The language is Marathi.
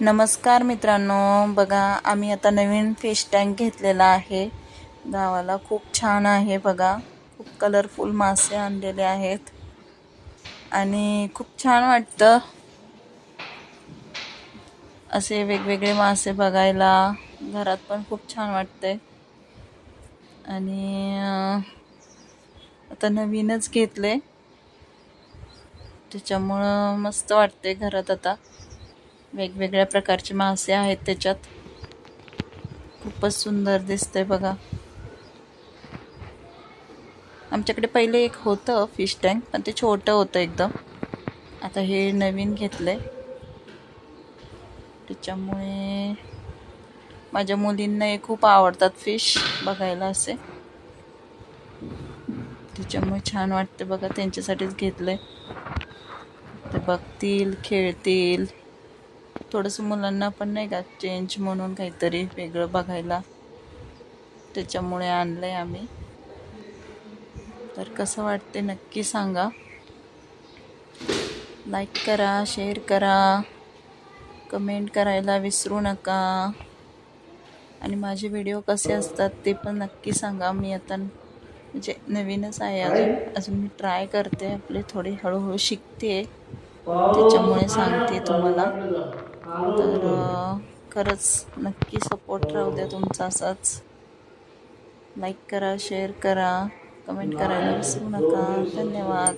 नमस्कार मित्रांनो बघा आम्ही आता नवीन फिश टँक घेतलेला आहे. गावाला खूप छान आहे बघा. खूप कलरफुल मासे आणलेले आहेत. आणि खूप छान वाटतं. असे वेगवेगळे मासे बघायला घरात पण खूप छान वाटते आणि आता नवीनच घेतले. त्याच्यामुळं मस्त वाटते घरात आता. वेगवेगळ्या प्रकारचे मासे आहेत त्याच्यात. खूपच सुंदर दिसतंय बघा. आमच्याकडे पहिले एक होतं फिश टँक पण ते छोटं होतं एकदम. आता हे नवीन घेतलंय. त्याच्यामुळे माझ्या मुलींना हे खूप आवडतात फिश बघायला असे. त्याच्यामुळे छान वाटते बघा त्यांच्यासाठीच घेतलंय. ते बघतील खेळतील. थोडंसं मुलांना पण नाही का चेंज म्हणून काहीतरी वेगळं बघायला त्याच्यामुळे आणलं आहे आम्ही. तर कसं वाटते नक्की सांगा. लाईक करा शेअर करा. कमेंट करायला विसरू नका. आणि माझे व्हिडिओ कसे असतात ते पण नक्की सांगा. मी आता म्हणजे नवीनच आहे अजून. अजून मी ट्राय करते. आपले थोडी हळूहळू शिकते. त्याच्यामुळे सांगते तुम्हाला. तर खरंच नक्की सपोर्ट राहू द्या तुमचा असाच. लाईक करा शेअर करा कमेंट करायला विसरू नका. धन्यवाद.